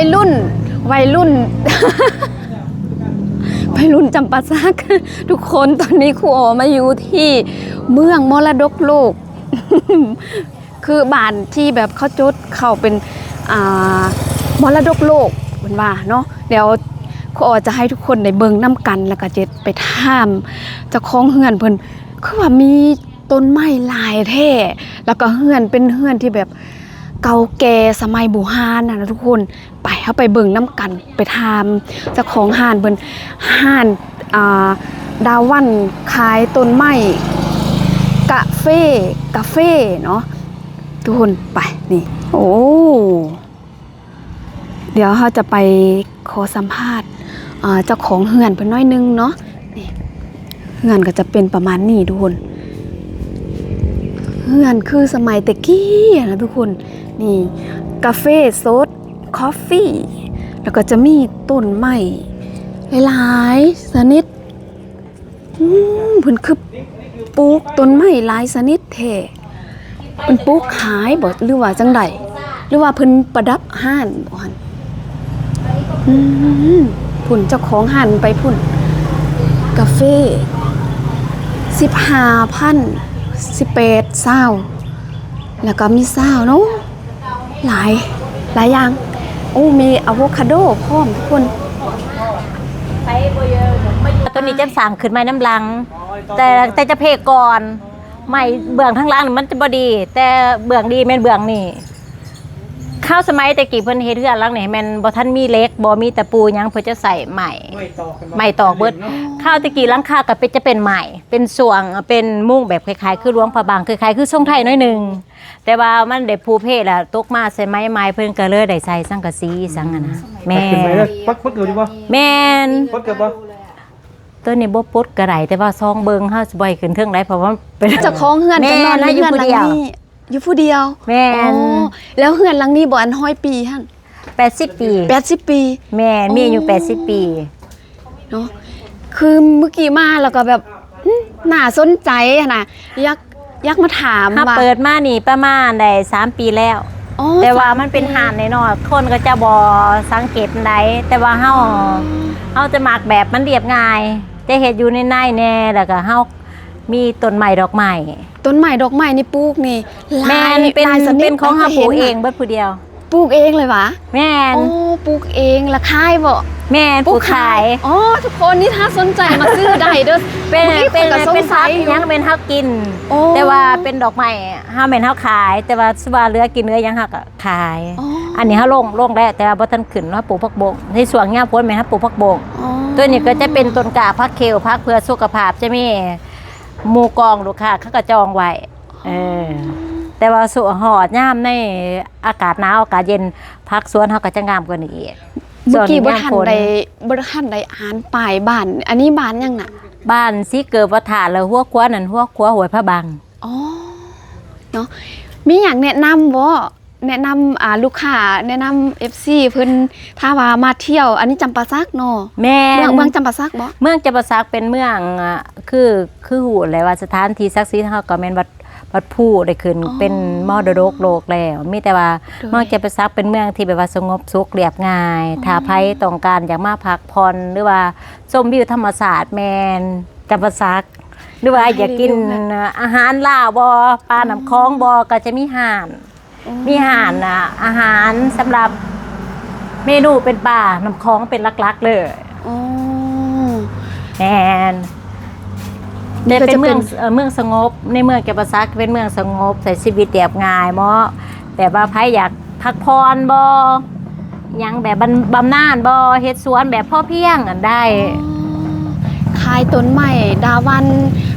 ยรุ่น วัยรุ่น วัยรุ่นจำปาสัก ทุกคนตอนนี้ครูโอมาอยู่ที่เมืองมรดกโลก คือบ้านที่แบบเขาจดเขาเป็นอ่ามรดกโลกเป็นว่าเนาะเดี๋ยวครูโอจะให้ทุกคนได้เบิงน้ำกันแล้วก็จะไปท่ามจะคล้องเฮือนเพิ่นคือว่ามีต้นไม้หลายแท้แล้วก็เฮือนเป็นเฮือนที่แบบ เก่าแก่สมัยโบูฮานนะทุกคนไปเข้าไปเบิ่งน้ำกันไปทามเจ้าของห้านเบิ่นห้านาดาวันขายต้นไม้กาเฟ่กาเฟ่เนาะทุกคนไปนี่ โอ้เดี๋ยวเราจะไปขอสัมภาษณ์เจ้าของเฮือนเพิ่นน้อยนึงเนาะนี่เฮือนก็จะเป็นประมาณนี้ทุกคนเฮือนคือสมัยแต่กี้นะทุกคน นี่กาแฟสดคอฟฟี่ แล้วก็จะมีต้นไม้หลายๆชนิดอืมเพิ่นคือปลูกต้นไม้หลายชนิดแท้เพิ่นปลูกขายบ่หรือว่าจังใดหรือว่าเพิ่นประดับห้านบ่หั่นอืมพุ่นเจ้าของห้านไปพุ่น กาแฟสิบห้าพันสิบแปดเศร้าแล้วก็มีเศร้าเนาะ หลาย หลายอย่าง โอ้มีอะโวคาโดพร้อมทุกคน ตัวนี้จะสั่งขึ้นไม้น้ำลัง แต่แต่จะเพกก่อน ไม่เบื้องทั้งล่างนี่มันจะบดี แต่เบื้องดีแม่นเบื้องนี่ ข้าวสมัยแต่กี้เพิ่นเฮ็ดเรือนหลังนี่แม่นบ่ทันมีเหล็กบ่มีตะปูหยังเพิ่นจะใส่ใหม่ ไม่ตอกกันไม่ตอกเบิดข้าวตะกี้หลังคาก็เป็นจะเป็นใหม่ เป็นสวงเป็นมุ้งแบบคล้ายๆ คือหลวงพระบางคล้ายๆคือทรงไทยน้อยหนึงแต่ว่ามันได้ภูเพแล้วตกมาใส่ไม้ไม้เพิ่นก็เลยได้ใส่สังกะสีสังอะนะแม่ขึ้นไปแล้วปักปักเกิดดีป่ะแม่นปักเกิดป่ะตัวนี้บ่ปลดกระไรแต่ว่าซองเบิงเฮาสิบ่ให้ขึ้นเทิงได้เพราะว่าเป็น เจ้าของเฮือนแม่ก็นอนนะในอยู่เฮือนผู้หลังเดียวนี้ อยู่ผู้เดียวแม่อ๋นอแล้วเฮือนหลังนี้บ่อันห้อยปีหั่น80 ปี 80 ปี แม่นมีอายุโอ้80 ปี เนาะคือเมื่อกี้มาแล้วก็แบบอื้อน่าสนใจอะนะอยากอยากมาถามถ้าว่าเปิดมานี่ประมาณได้3ปีแล้ว อ๋อแต่ว่ามันเป็นห่านในนอยๆคนก็จะบ่สังเกตใดแต่ว่าเฮาเฮาจะมักแบบมันเรียบง่าย จะเฮ็ดอยู่ในในแน่แล้วก็เฮามีต้นไม้ดอกไม้ ต้นไม้ดอกไม้นี่ปลูกนี่หลายแม่นเป็นหลายชดเป็นของเฮาปลูกเองห็นเบิดผู้เดียวน่ะปลูกเองเลยวะแม่นโอ้ปลูกเองละขายบ่แม่นปลูกขายอ๋อทุกคนนี่ถ้าสนใจมาซื้อได้เด้อ เป็นมื่อกี้เป็นข้อยก็สงเป็นสัพักยอยู่ยังเป็นเฮากิน โอ้แต่ว่าเป็นดอกไม้เฮาแม่นเฮาขาย แต่ว่าสว่าเหลือกินเนื้อยังเฮาก็ขาย อ๋ออันนี้เฮาลงลงแล้วแต่ว่าบ่ทันขึ้นว่าปลูกผักบงในสวนยามฝนแม่นเฮาปลูกผักบง อ๋อ ตัวนี้ก็จะเป็นต้นกล้าผักเคลผักเพื่อสุขภาพจะมี หมู่กองลูกค้าเขาก็จองไว้เออแต่ว่าสุหอดยามในอากาศหนาวอากาศเย็นผักสวนเฮาก็จะงามกว่านี้อีกเมื่อกี้ส่บ่วนยามทันฝนได้บ่ทันได้อ่านป้ายบ้าน อันนี้บ้านยังน่ะ บ้านสีเกิดวัฏาแล้วหัวครัวนั่นหัวครัวหวยพระบังอ๋อเนาะมีอย่างแนะนำบ่ แนะนำอ่าลูกค้าแนะนำ FC เพิ่นถ้าว่ามาเที่ยว อันนี้จำปาสักเนาะแม่เมืองเมืองจำปาสักบ่เมืองจำปาสักเป็นเมืองอะคือคือหูเลยว่าสถานที่ศักดิ์สิทธิ์เฮาก็แม่นวัดวัดผู้ได้ขึ้นอ๋อเป็นมรดกโลกแล้ว มีแต่ว่าโดยเมืองจำปาสักเป็นเมืองที่แบบว่าสงบสุขเรียบง่ายถ้าไผต้องการอยากมาพักผ่อนหรือว่าชมวิวธรรมศาสตร์แมนจำปาสักหรือว่าอยากกินอาหารลาวบ่ปลาน้ำคลองบ่ก็จะมีห่าน มีห่านอะอาหารสำหรับเมนูเป็นปลาน้ำคลองเป็นลักๆเลยอ๋อแมนนี่แต่ก็เป็จะนเมืองเป็นเอ่อเมืองสงบ ในเมืองแกปาซักเป็นเมืองสงบใส่ชีวิตเรียบง่ายเหมาะแต่ว่าไผอยากพักผ่อนบ่หยังแบบบำบำนาญบ่เฮ็ดสวนแบบพ่อเพียงอันได้ขายต้นไม้ดาวัน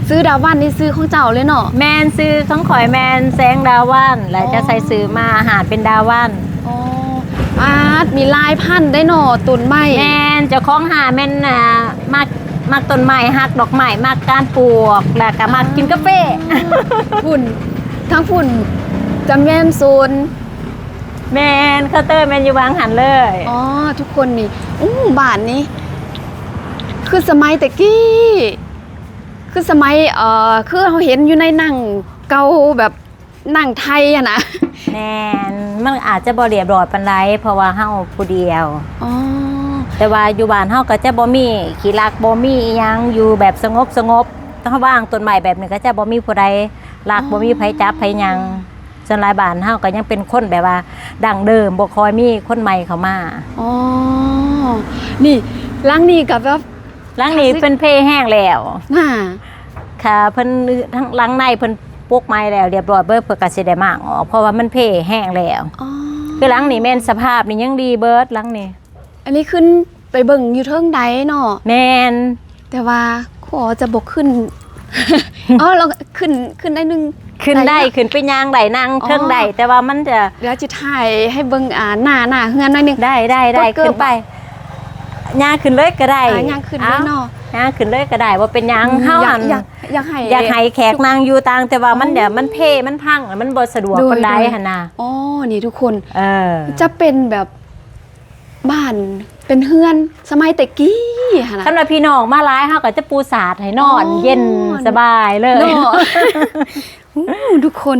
ซื้อดาวันนี่ซื้อของเจ้าเลยเนาะ แมนซื้อของข่อยแมนแสงดาวันแล้วจะใส่ซื้อมาอาหารเป็นดาวันอ๋ออาร์ตมีลายพันธุ์ได้เนาะต้นไม้แมนเจ้าของหาแม่นน่ะมักมักต้นไม้ฮักดอกไม้มักการปลูกแล้วก็มักกินกาแฟฝุ่นทั้งฝุ่นจำแย้มโซนแมนเคาน์เตอร์แมนอยู่บางหันเลย อ๋อ ทุกคนนี่อู้บ้านนี้ คือสมัยแต่กี้ คือสมัยเอ่อคือเราเห็นอยู่ในหนังเก่าแบบนั่งไทยอะนะแน่นมันอาจจะบ่เรียบร้อยปานใดเพราะว่าเฮาผู้เดียว อ๋อแต่ว่าอยู่บ้านเฮาก็จะบ่มีขี้รักบ่มีอิหยังอยู่แบบสงบสงบถ้าว่างต้นไม้แบบนี้ก็จะบ่มีผู้ใดรักบ่มีไผจับไผหยังส่วนหลายบ้านเฮาก็ยังเป็นคนแบบว่า ดังเดิมบ่ค่อยมีคนใหม่เข้ามา อ๋อนี่ล้างนี่กับแบบ หลังนี้เป็นเพแห้งแล้วน่าค่ะเพิ่นทั้งหลังในเพิ่นปลูกไม้แล้วเรียบร้อยเบิดเพิ่นก็สิได้มากออกเพราะว่ามันเพแห้งแล้วอ๋อคือหลังนี้แม่นสภาพนี่ยังดีเบิดหลังนี้ อันนี้ขึ้นไปเบิ่งอยู่เทิงใดเนาะแม่นแต่ว่าขอจะบกขึ้นอ๋อเราขึ้นขึ้นได้หนึงขึ้นได้ได้ขึ้นไปย่างได้นั่งอ๋อเทิงได้แต่ว่ามันจะเดี๋ยวจะถ่ายให้เบิ่งอ่าหน้าหน้าเฮือนหน่อยหนึงได้ได้ได้กดเกิบขึ้นไป ย่างขึ้นเลยก็ได้อ่าย่างขึ้นเลยเนาะอ้ย่างขึ้นเลยก็ได้ว่าเป็นหยังเฮาอยาอักนอยากอยากให้อยากให้แขกนางอยู่ต่างแต่ว่ามันเดี๋ยวมันเพมันพังมันบ่สะดวกโดยคนใดโดยหั่นน่ะอ๋อนี่ทุกคนเออจะเป็นแบบบ้านเป็นเฮือนสมัยแต่กี้ค่ะนะคันว่าพี่น้องมาหลายเฮาก็จะปูสาดให้นอนอ๋อเย็นสบายเลยเนาะอู้ทุกคน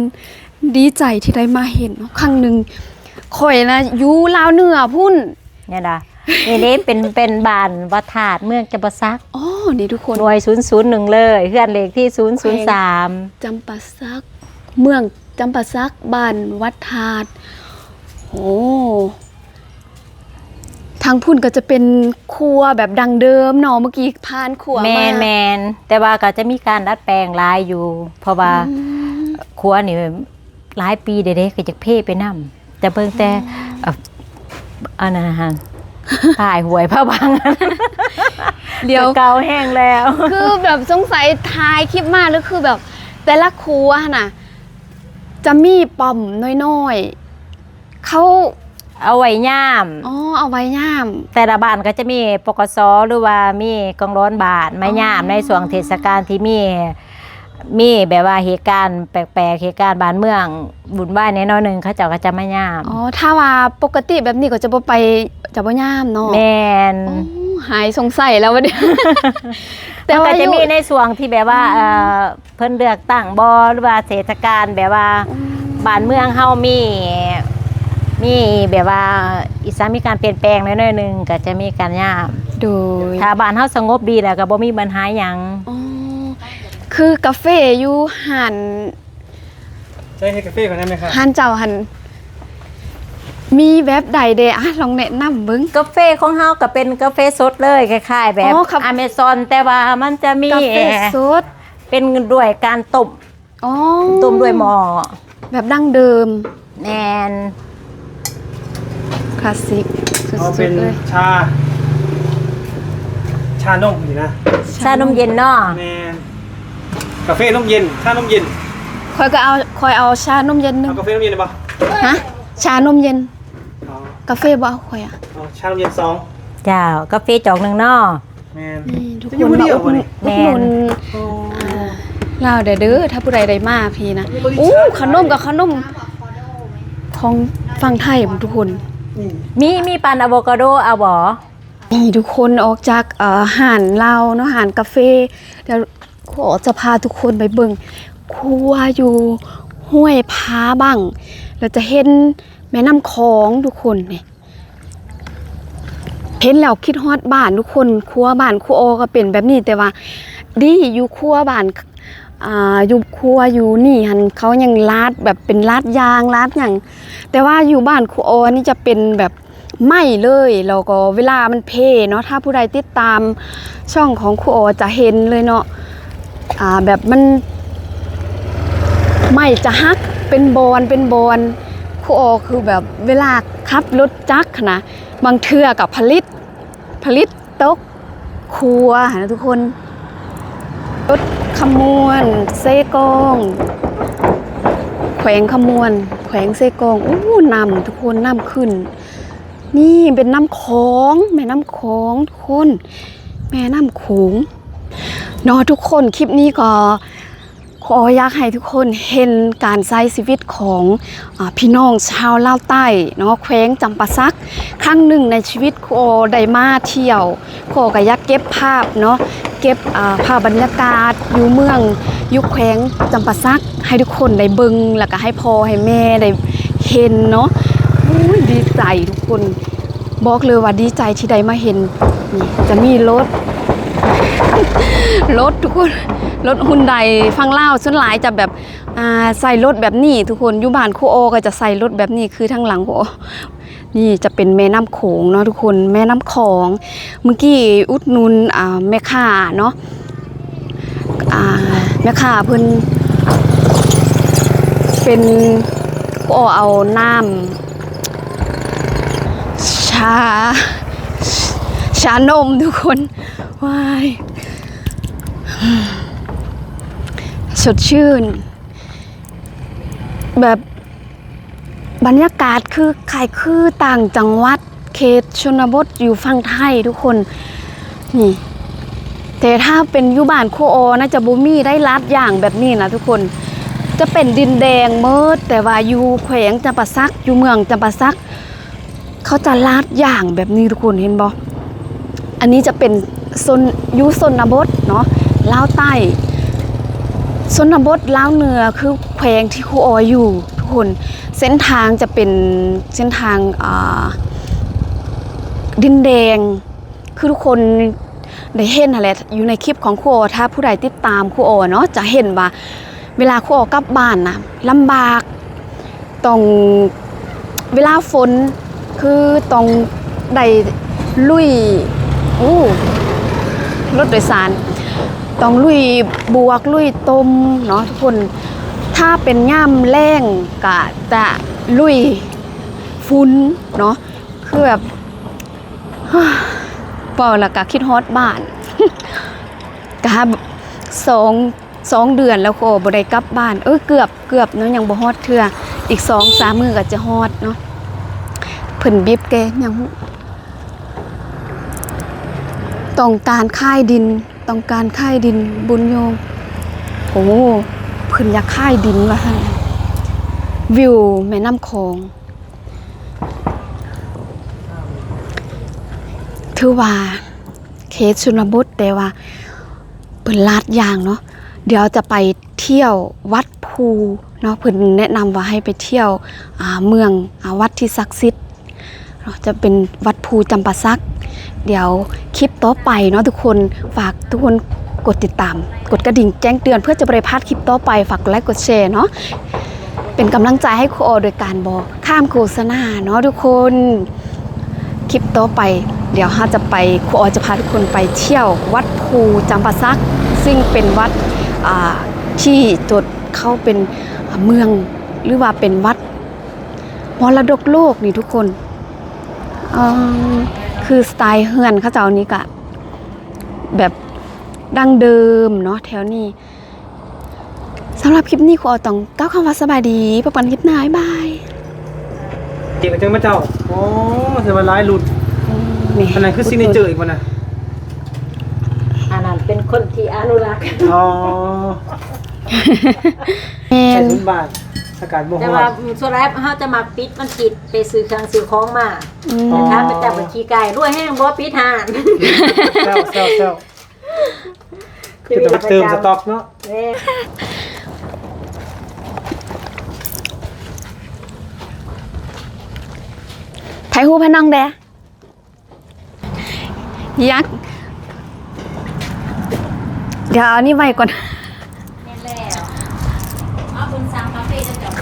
ดีใจที่ได้มาเห็นเนาะครั้งหนึ่งข่อยนะอยู่ลาวเหนือพุ่นเนี่ยนะ นี่นี่เป็นเป็นบ้านวัดธาตุเมืองจำปาสักอ๋อนี่ทุกคนหน่วย 001 เลยเฮือนเลขที่ 003จำปาซัก เมืองจำปาซักบ้านวัดธาตุโอ้ทางพุ่นก็จะเป็นครัวแบบดังเดิมเนาะเมื่อกี้พานครัวแมมานแมนแต่ว่าก็จะมีการดัดแปลงหลายอยู่ เพราะว่าอืมครัวนี่หลายปีเด็กๆก็จะเพ่ไปนํแต่เบิ่งแต่เอ่ออันนั้นนะฮะ ถ่ายหวยพระบังเดี๋ยวเก่าแห้งแล้ว คือแบบสงสัยทายคลิปมากหรือคือแบบ แต่ละครัวน่ะ จะมีป่อมน้อยๆเขาเอาไว้ย่ามอ๋อเอาไว้ย่าม แต่ละบ้านก็จะมีปกสหรือว่ามีกองร้อนบาทไม้ย่ามอ๋อในส่วนเทศกาลที่มี มีแบบว่าเหตุการณ์แปลกๆเหตุการณ์บ้านเมือง บุญบ้านแน่นอนหนึ่งเขาเจ้าก็จะไม่ย่ามอ๋อถ้าว่าปกติแบบนี้ก็จะบ่ไปจะบ่ย่ามเนาะแมนอ๋อหายสงสัยแล้ววันนี้แต่แต่ว่าว่าจะมีอยู่ในส่วนที่แบบว่าเอ่อเพิ่นเลือกตั้งบอหรือว่าเทศกาลแบบว่าบ้านเมืองเฮามี มีแบบว่าอีสานมีการเปลี่ยนแปลงน้อยๆหนึงก็จะมีการย่าม โดยถ้าบ้านเฮาสงบดีแล้วก็บ่มีปัญหาหยัง อ๋อ คือกาแฟอยู่หันใช้ให้กาแฟก่อนได้ไหมครับหันเจ้าหันมีแบบใดเดะอะลองแนะนำเบิ่งกาแฟของเฮาก็เป็นกาแฟสดเลยคล้ายๆ แบบอ๋อครับ อเมซอนแต่ว่ามันจะมีกาแฟสดเป็นเป็นด้วยการต้มอ๋อต้มด้วยหม้อแบบดั้งเดิมแนนคลาสสิกสุเอาเป็ดนๆเลยชา ชานมนี่นะชานมเย็นเนาะแมน กาแฟนมเย็นชานมเย็นคอยก็เอาคอยเอาชานมเย็นหนึเอางกาแฟนมเย็นได้ปะฮะชานมเย็น เอากาแฟบ่เอาคอยอะเอาชานมเย็นสองเจ้ากาแฟจอกหนึ่งเนาะแมนนี่ทุกจะคอยู่นผู้มาเดียวอุดหนุนแม่อุดหนุนโอ้ ลาวเด้อเด้อถ้าผู้ใดได้มาพี่นะมีบริจาค อู้ขนมกับขนมของฝั่งไทยทุกคนนี่มีมีปันอะโวคาโดเอาบ่นี่ทุกคนออกจากเอ่อหานลาวเนาะหานกาแฟเดี๋ยว ขอจะพาทุกคนไปเบิ่งครัวอยู่ห้วยพาบังเราจะเห็นแม่น้ำคองทุกคนนี่เห็นแล้วคิดฮอดบ้านทุกคนครัวบ้านครัวโอก็เป็นแบบนี้แต่ว่า ดีอยู่ครัวบ้านอ่าอยู่ครัวอยู่นี่หันเขายังลาดแบบเป็นลาดยางลาดอย่าง แต่ว่าอยู่บ้านครัวโออันนี่จะเป็นแบบไหม้เลยแล้วก็เวลามันเพเนาะถ้าผู้ใดติดตามช่องของครัวโอจะเห็นเลยเนาะ อ่าแบบมันไม้จะฮักเป็นบอนเป็นบอนครัวโอคือแบบเวลาขับรถจักรนะบางเทื่อกับผลิตผลิตตกครัวนะทุกคนรถขมวนเซกองแขวงขมวน แขวงเซกองอู้นำทุกคนนำขึ้น นี่เป็นน้ำโขงแม่น้ำโขงทุกคน แม่น้ำโขง เนาะทุกคนคลิปนี้ก็ขออยากให้ทุกคนเห็นการใช้ชีวิตของอพี่น้องชาวลาวใต้เนาะแขวงจำปาสัก ครั้งหนึ่งในชีวิตโอไดมาเที่ยวครูโอก็อยากเก็บภาพเนาะเก็บภาพบรรยากาศอยู่เมืองยุคแขวงจำปาสัก ให้ทุกคนได้บิงแล้วก็ให้พ่อให้แม่ได้เห็นเนาะดีใจทุกคนบอกเลยว่าดีใจที่ได้มาเห็นจะมีรถ รถทุกคนรถฮุนไดฟังเล่าส่วนหลายจะแบบใส่รถแบบนี้ ทุกคนอยู่บ้านคูโอ ก็จะใส่รถแบบนี้คือทั้งหลังโอนี่จะเป็นแม่น้ำโขงเนาะทุกคนแม่น้ำของเมื่อกี้อุดนุนอ่าแม่ค้าเนาะอ่าแม่ค้าเพิ่นเป็นครูโอเอาน้ำชา ชานมทุกคนว้าย สดชื่น แบบบรรยากาศคือขายคือต่างจังหวัดเขตชนบทอยู่ฝั่งไทยทุกคน นี่ แต่ถ้าเป็นยุบานโคโอน่าจะบูมี่ได้ลัดอย่างแบบนี้นะทุกคนจะเป็นดินแดงเมิดแต่ว่าอยู่แขวงจำปาสักอยู่เมืองจำปาสัก เขาจะลาดอย่างแบบนี้ทุกคนเห็นบ่อันนี้จะเป็นโซนยูโซนบทเนาะ ลาวใต้โซนบทลาวเหนือคือแขวงที่ครูออยอยู่ทุกคน เส้นทางจะเป็นเส้นทางดินแดง คือทุกคนได้เห็นอะไรอยู่ในคลิปของครูโอถ้าผู้ใดติดตามครูอเนาะจะเห็นว่า เวลาครูโอกลับบ้านนะลำบากต้องเวลาฝนคือต้องได้ลุยอู้รถโดยสาร ต้องลุยบวกลุยต้มเนาะทุกคนถ้าเป็นย่ามแรงก็จะลุยฟุ้นเนาะคือแบบเปล่าล้วก็คิดฮอตบ้านกะสองสองเดือนแล้วโคบ่ได้กลับบ้าน เออเกือบเกือบเนาะยังบ่ฮอดเทื่ออีกสองสามมือก็จะฮอดเนาะเพิ่นบีบแกยังต้องการค่ายดิน ต้องการค่ายดินบุญโยมโอ้เพิ่นอยากค่ายดินว่านวิวแม่น้ำโขงถือว่าเคสชนบทแต่ว่าเพิ่นลาดยางเนาะเดี๋ยวจะไปเที่ยววัดภูเนาะเพิ่นแนะนำว่าให้ไปเที่ยวเมืองอวัดที่ศักดิ์สิทธิ์จะเป็นวัดภูจำปาสัก เดี๋ยวคลิปต่อไปเนาะทุกคนฝากทุกคนกดติดตาม กดกระดิ่งแจ้งเตือนเพื่อจะไม่ได้พลาดคลิปต่อไปฝากกดไลค์กดแชร์เนาะเป็นกำลังใจให้ครูโอโดยการบอกข้ามโฆษณาเนาะทุกคนคลิปต่อไป เดี๋ยวเราจะไปครูโอจะพาทุกคนไปเที่ยววัดภูจำปาสัก ซึ่งเป็นวัดที่จดเข้าเป็นเมืองหรือว่าเป็นวัดมรดกโลกนี่ทุกคนเอิ่ม คือสไตล์เฮือนเขาเจ้านี้กะแบบดั้งเดิมเนาะแถวนี้สำหรับคลิปนี้ขอต้องก้าวคำว่าสบายดีพบกันคลิปหน้าบ๊ายบายเก่งจังมาเจ้าโอ้เสียมาร้ายหลุดอันนั้นคือซิกเนเจอร์อีกวันน่ะอันนั้นเป็นคนที่อนุรักษ์อ๋อแมใส่นทุนบาท อากาศบ่แต่ฮ้อว่าน ส่วนแรกเฮาจะมาปิดมันปิดไปซื้อเครื่องซื้อของมาอืมอ๋อนะคะไปจับบัญชีไก่รวยแห้งบ่ปิดหานเซลเซลเซลคือต้องไปเติมสต็อกเนาะเด้ไทยฮูพนังแดยักษ์เดี๋ยวเอานี่ไว้ก่อน แม่นแล้วเอาบุญสั่งคาเฟ่จะจบ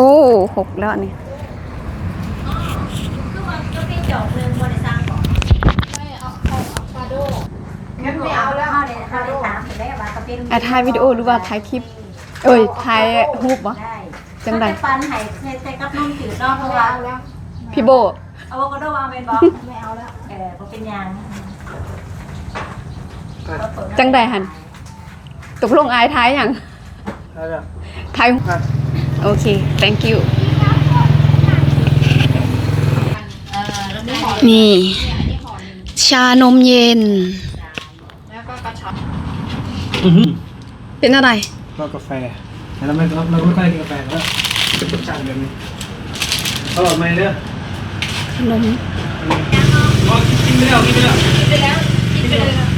โอ้หกแล้วอันนี่คือว่าคาเฟ่จบเรื่องบ่ได้สั่งบ่ไม่เอาเอาคาโดงั้นไม่เอาแล้วเอาเลยเอาเลยถามได้ว่าคาเฟ่อะถ่ายวิดีโอหรือว่าถ่ายคลิป เอ้ยถ่ายรูปวะได้จังใดปันให้ใส่ใส่กับนมจืดเนาะเพราะว่าพี่โบอะโวคาโดวางเป็นบ่ไม่เอาแล้วเออบ่เป็นหยังจังใดหันตกลงอายท้ายอย่างเอาล่ะท้ายอะ โอเค thank you นี่ ชานมเย็นอื้อหือเป็นอะไร ก็กาแฟแต่เราไม่เราเราไม่ค่อยกินกาแฟแล้วช่างแบบนี้อร่อยไหมเด้อขนมอ๋อกินไปแล้วกินไปแล้ว